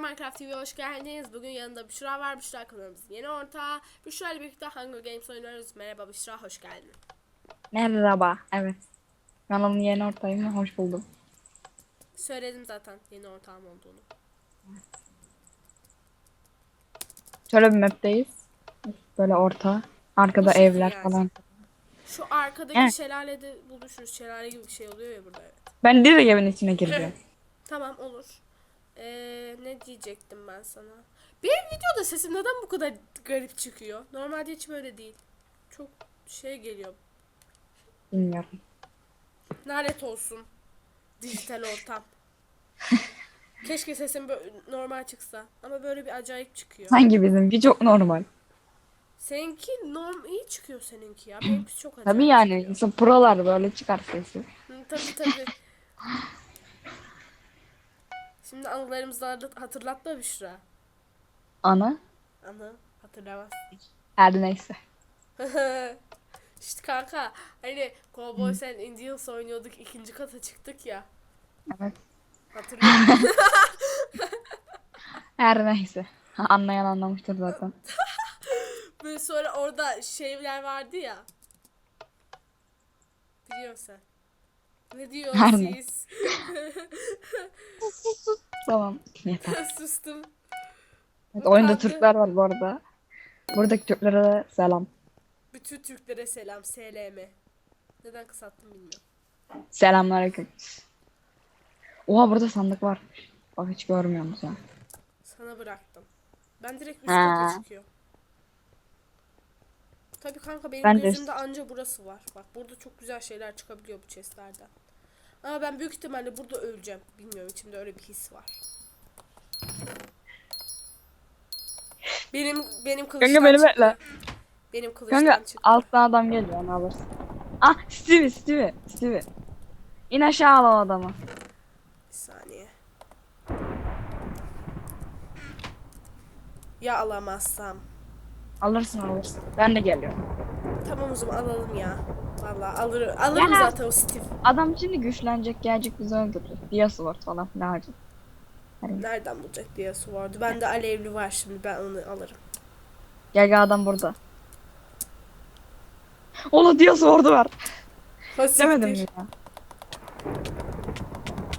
Minecraft TV'ye hoş geldiniz. Bugün yanında Büşra var. Büşra kanalımızın yeni ortağı. Büşra ile birlikte Hunger Games oynuyoruz. Merhaba Büşra, hoş geldin. Merhaba. Evet. Kanalın yeni ortağıyım. Hoş buldum. Söyledim zaten yeni ortağım olduğunu. Şöyle bir map'teyiz. Böyle orta. Arkada Bu evler yani. falan. Şu arkadaki Evet. şelalede buluşuruz. Şelale gibi bir şey oluyor ya burada. Evet. Ben direkt evin içine gireceğim. Tamam olur. Ee, ne diyecektim ben sana? Benim videoda sesim neden bu kadar garip çıkıyor? Normalde hiç böyle değil. Çok şey geliyor. Bilmiyorum. Lanet olsun. Dijital ortam. Keşke sesim normal çıksa. Ama böyle bir acayip çıkıyor. Sanki bizimki çok normal. Seninki norm iyi çıkıyor seninki ya. Benimki çok acayip Tabii yani. çıkıyor. Prolar böyle çıkar sesi. Hı, tabii tabii. Şimdi anılarımızı hatırlat- hatırlatma Büşra. Ana. Anı hatırlamaz. Her neyse. işte kanka hani Cowboy sen Indians oynuyorduk ikinci kata çıktık ya. Evet. Hatırlıyor musun? Her neyse. Anlayan anlamıştır zaten. Böyle sonra orada şeyler vardı ya. Biliyorsun sen. Ne Her ne? siz? Tamam. Yeter. Sustum. Evet, oyunda. Türkler var bu arada. Buradaki Türklere de selam. Bütün Türklere selam SLM. Neden kısalttım bilmiyorum. Selamünaleyküm. Oha burada sandık varmış. Bak hiç görmüyorum ya. Sana bıraktım. Ben direkt üst Ha. kata çıkıyor. Tabii kanka benim Ben de gözümde anca burası var. Bak burada çok güzel şeyler çıkabiliyor bu chestlerden. Ama ben büyük ihtimalle burada öleceğim. Bilmiyorum içimde öyle bir his var. Benim benim kılıçtan Kanka beni çıktı. bekle. Benim kılıçtan Kanka çıktı. alttan adam geliyor onu alırsın. Ah Stevie Stevie Stevie. İn aşağı al o adamı. Bir saniye. Ya alamazsam. Alırsın alırsın. Ben de geliyorum. Tamam o zaman alalım ya. Vallahi alırım. Alırım Ya. zaten o Steve. Adam şimdi güçlenecek gelecek bizi öldürecek. Diyası var falan filan harcayacak. Nereden bulacak diye su vardı. Bende alevli var şimdi ben onu alırım. Gel gel adam burada. Ola diyası ordu var. Ha, Demedim mi siktir. ya?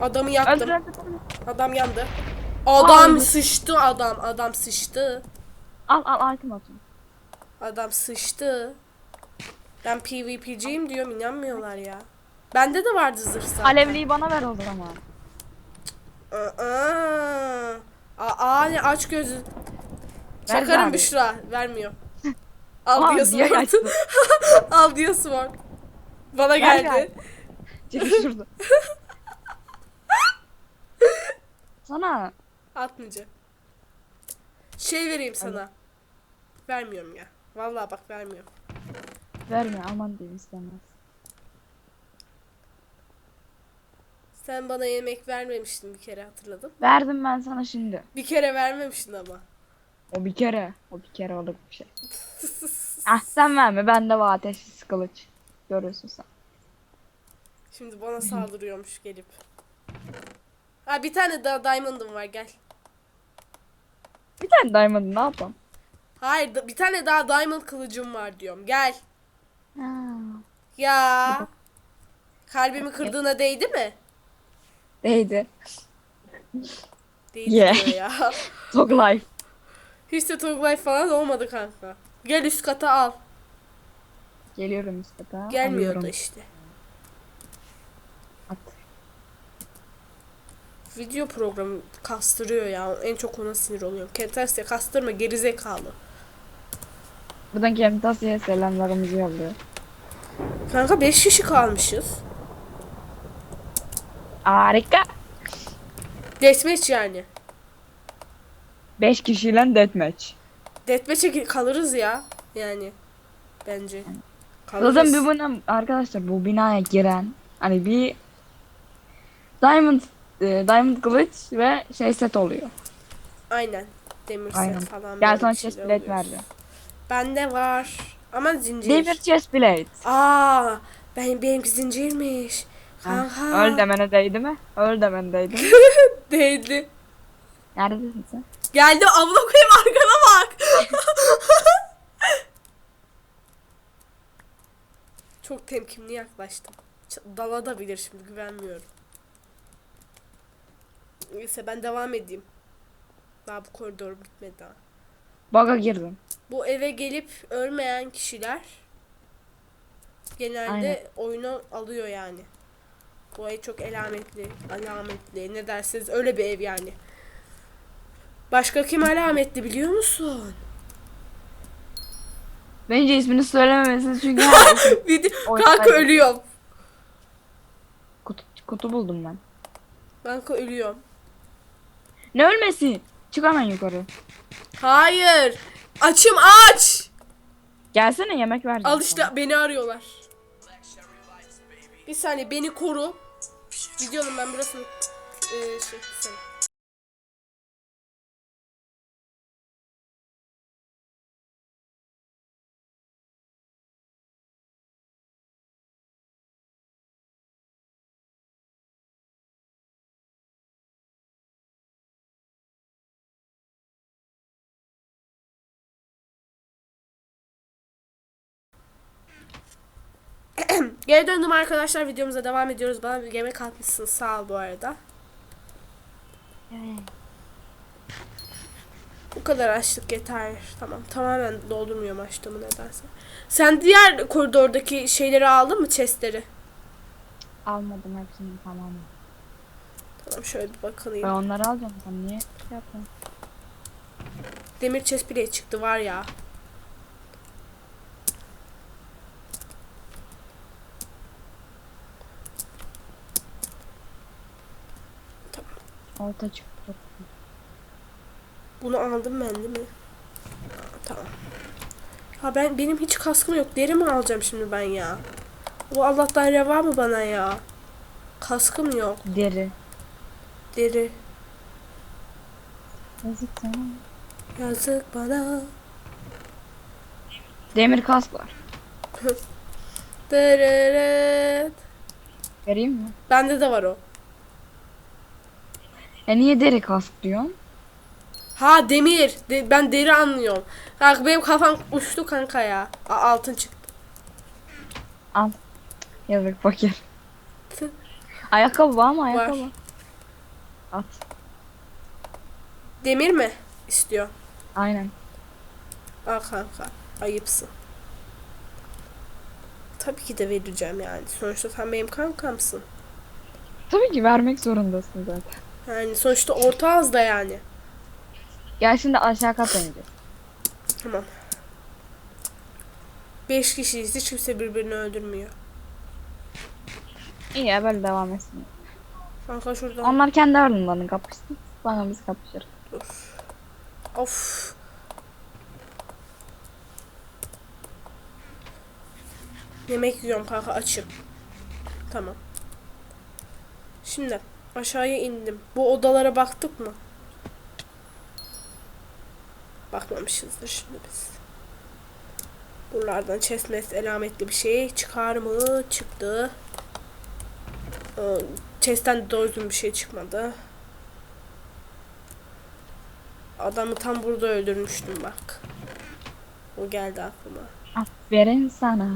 Adamı yaktım. öldür. öldür. Adam yandı. Adam öldü. sıçtı adam. Adam sıçtı. Al al item atın. Adam sıçtı. Ben PvP'ciyim diyorum inanmıyorlar ya. Bende de vardı zırh zaten. Alevliyi bana ver o zaman. Aa, aa ne aç gözü. Ver Çakarım. Büşra. Vermiyor. Al Aa, diyor diye sword. kaçtı. Al diyor sword. Bana Ver, geldi. Çekil şurada. Sana Atmayacağım. Şey vereyim sana. Vermiyorum ya. Vallahi bak vermiyorum. Verme aman diyeyim istemez. Sen bana yemek vermemiştin bir kere hatırladım. Verdim ben sana şimdi. Bir kere vermemiştin ama. O bir kere. O bir kere olur bir şey. Ah sen verme bende var ateşsiz kılıç. Görüyorsun sen. Şimdi bana saldırıyormuş gelip. Ha bir tane daha diamond'ım var gel. Bir tane diamond ne yapalım? Hayır da- bir tane daha diamond kılıcım var diyorum. Gel. Ya. Kalbimi kırdığına değdi mi? Değdi. Değdi Yeah. diyor ya. Talk life. Hiç de Tog Life falan olmadı kanka. Gel üst kata al. Geliyorum üst kata. Gelmiyor da alıyorum. işte. At. Video programı kastırıyor ya. En çok ona sinir oluyorum. Kenteste kastırma gerizekalı. Buradan Kemtasi'ye selamlarımızı yolluyor. Kanka 5 kişi kalmışız. Harika. Deathmatch yani. 5 kişiyle deathmatch. Deathmatch'e kalırız ya. Yani. Bence. Kalırız. Zaten bir bina arkadaşlar bu binaya giren hani bir diamond e, diamond kılıç ve şey set oluyor. Aynen. Demir Aynen. set falan. Gel sana chest plate verdi. Bende var. Ama zincir. Demir chest plate. Aa, ben benimki zincirmiş. Ha, Kanka. Öl demene değdi mi? Öl demene değdi mi? Değdi. Neredesin sen? Geldim abla koyayım arkana bak. Çok temkinli yaklaştım. Ç- Dalabilir şimdi güvenmiyorum. Neyse ben devam edeyim. Daha bu koridor bitmedi daha. Baga girdim. Bu eve gelip ölmeyen kişiler genelde Aynen. oyunu alıyor yani. Bu ev çok alametli, alametli. Ne dersiniz öyle bir ev yani. Başka kim alametli biliyor musun? Bence ismini söylememesin çünkü Video Oy, kanka ölüyorum. kutu, kutu buldum ben. Kanka ölüyorum. Ne ölmesi? Çık hemen yukarı. Hayır. Açım aç. Gelsene yemek ver. Al işte beni arıyorlar. Bir saniye beni koru. Videonun ben burasını eee şey sen. Geri döndüm arkadaşlar videomuza devam ediyoruz. Bana bir yemek atmışsınız sağ ol bu arada. Bu kadar açlık yeter. Tamam tamamen doldurmuyorum açlığımı nedense. Sen diğer koridordaki şeyleri aldın mı chestleri? Almadım hepsini tamam. Tamam şöyle bir Ben bakalım. onları alacağım. Sen niye şey yaptın? Demir chest bile çıktı var ya. Orta çıktı. Bunu aldım ben değil mi? Aa, tamam. Ha ben benim hiç kaskım yok. Deri mi alacağım şimdi ben ya? Bu Allah'tan reva mı bana ya? Kaskım yok. Deri. Deri. Yazık sana. Yazık bana. Demir kask var. Vereyim mi? Bende de var o. E niye deri kask diyorsun? Ha demir. De- ben deri anlıyorum. Bak benim kafam uçtu kanka ya. Aa, altın çıktı. Al. Yazık fakir. ayakkabı var mı ayakkabı? Var. At. Demir mi istiyor? Aynen. Al kanka. Ayıpsın. Tabii ki de vereceğim yani. Sonuçta sen benim kankamsın. Tabii ki vermek zorundasın zaten. Yani sonuçta orta azda yani. Gel şimdi aşağı kata ineceğiz. Tamam. Beş kişiyiz. Hiç kimse birbirini öldürmüyor. İyi ya böyle devam etsin. Kanka şuradan. Onlar kendi aralarından kapışsın. Sonra biz kapışırız. Of. Yemek yiyorum kanka açım. Tamam. Şimdi aşağıya indim. Bu odalara baktık mı? Bakmamışızdır şimdi biz. Buralardan chestnut elametli bir şey çıkar mı? Çıktı. Ee, Chest'ten doğru bir şey çıkmadı. Adamı tam burada öldürmüştüm bak. O geldi aklıma. Aferin sana.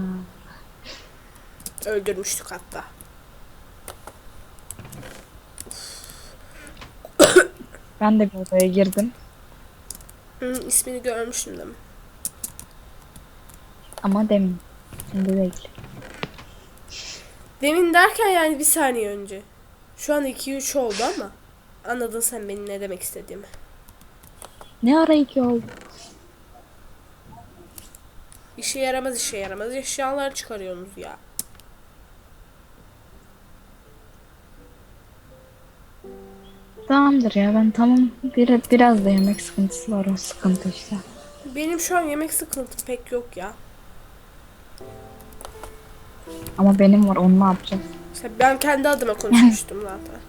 Öldürmüştük hatta. Ben de bir odaya girdim. Hı, ismini görmüştüm değil mi? Ama demin. Şimdi değil. Demin derken yani bir saniye önce. Şu an 2-3 oldu ama. Anladın sen benim ne demek istediğimi. Ne ara iki oldu? İşe yaramaz işe yaramaz eşyalar çıkarıyorsunuz ya. Tamamdır ya ben tamam. Bir, biraz da yemek sıkıntısı var o sıkıntı işte. Benim şu an yemek sıkıntım pek yok ya. Ama benim var onu ne yapacağız? İşte ben kendi adıma konuşmuştum zaten.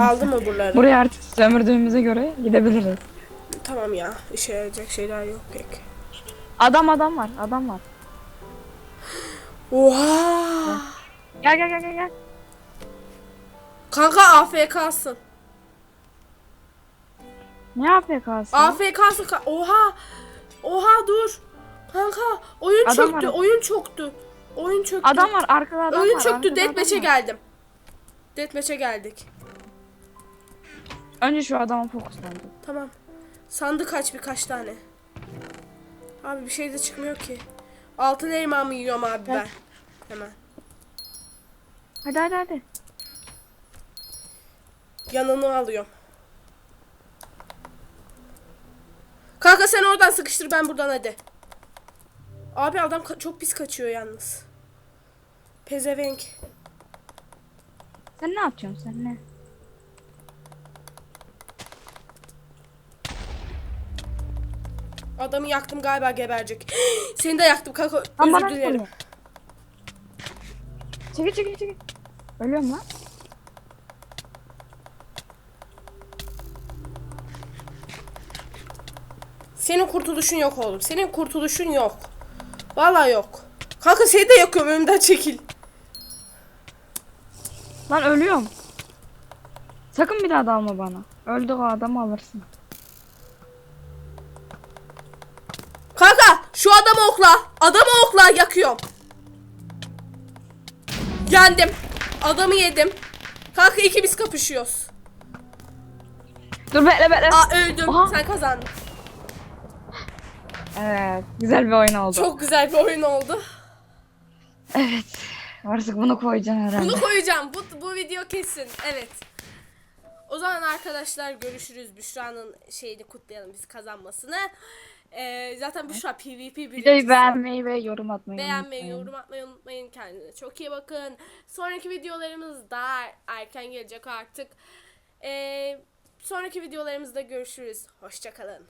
Aldı mı buraları? Buraya artık sömürdüğümüze göre gidebiliriz. Tamam ya. işe yarayacak şeyler yok pek. Adam adam var adam var. Oha! Gel gel gel gel. gel. Kanka AFK'sın. Ne AFK'sı? AFK'sı ka- Oha! Oha dur! Kanka oyun Adam çöktü, var. oyun çöktü. Oyun çöktü. Adam var arkada adam oyun var. çöktü. arkada Deathmatch'e geldim. Deathmatch'e geldik. Önce şu adama fokuslandım. Tamam. Sandık aç birkaç tane. Abi bir şey de çıkmıyor ki. Altın elma mı yiyorum abi ben? Hemen. Hadi hadi hadi. Yanını alıyorum. Kanka sen oradan sıkıştır ben buradan hadi. Abi adam çok pis kaçıyor yalnız. Pezevenk. Sen ne yapıyorsun sen ne? Adamı yaktım galiba geberecek. Seni de yaktım kanka. Özür dilerim. Çekil çekil çekil. Ölüyorum lan. Senin kurtuluşun yok oğlum. Senin kurtuluşun yok. Vallahi yok. Kanka seni de yakıyorum önümden çekil. Lan ölüyorum. Sakın bir daha dalma bana. Öldü o adamı alırsın. Kanka şu adamı okla. Adamı okla yakıyorum. Yendim. Adamı yedim. Kanka ikimiz kapışıyoruz. Dur bekle bekle. Aa öldüm. Aha. Sen kazandın. Evet. Güzel bir oyun oldu. Çok güzel bir oyun oldu. Evet. Artık bunu koyacaksın herhalde. Bunu koyacağım. Bu, bu video kesin. Evet. O zaman arkadaşlar görüşürüz. Büşra'nın şeyini kutlayalım biz kazanmasını. Ee, zaten Büşra PvP Videoyu birincisi. beğenmeyi ve yorum atmayı Beğenmeyi, unutmayın. yorum atmayı unutmayın. Kendinize çok iyi bakın. Sonraki videolarımız daha erken gelecek artık. Ee, sonraki videolarımızda görüşürüz. Hoşçakalın.